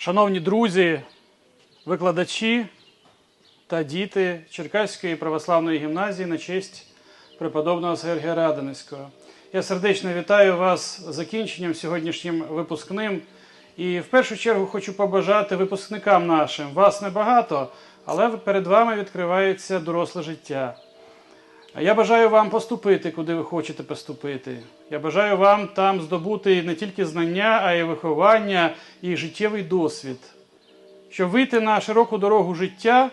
Шановні друзі, викладачі та діти Черкаської православної гімназії на честь преподобного Сергія Радонецького. Я сердечно вітаю вас з закінченням сьогоднішнім випускним. І в першу чергу хочу побажати випускникам нашим. Вас небагато, але перед вами відкривається доросле життя. Я бажаю вам поступити, куди ви хочете поступити. Я бажаю вам там здобути не тільки знання, а й виховання і життєвий досвід, щоб вийти на широку дорогу життя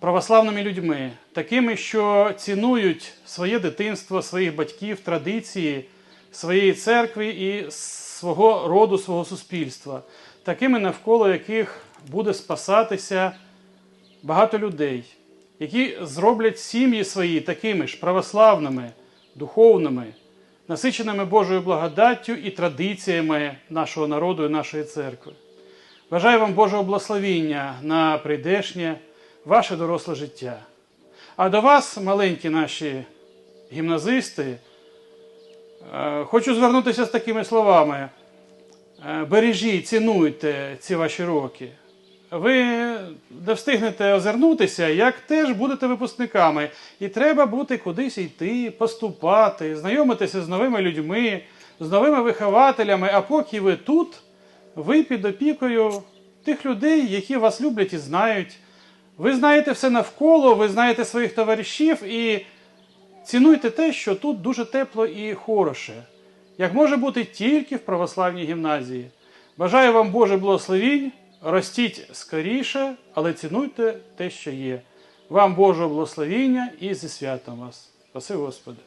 православними людьми, такими, що цінують своє дитинство, своїх батьків, традиції, своєї церкви і свого роду, свого суспільства, такими, навколо яких буде спасатися багато людей, які зроблять сім'ї свої такими ж православними, духовними, насиченими Божою благодаттю і традиціями нашого народу і нашої церкви. Бажаю вам Божого благословіння на прийдешнє ваше доросле життя. А до вас, маленькі наші гімназисти, е, хочу звернутися з такими словами. Е, Бережіть, цінуйте ці ваші роки. Ви не встигнете озирнутися, як теж будете випускниками. І треба бути кудись йти, поступати, знайомитися з новими людьми, з новими вихователями. А поки ви тут, ви під опікою тих людей, які вас люблять і знають. Ви знаєте все навколо, ви знаєте своїх товаришів і цінуйте те, що тут дуже тепло і хороше, як може бути тільки в православній гімназії. Бажаю вам Боже благословінь, ростіть скоріше, але цінуйте те, що є. Вам Божого благословіння і зі святом вас. Спаси Господи.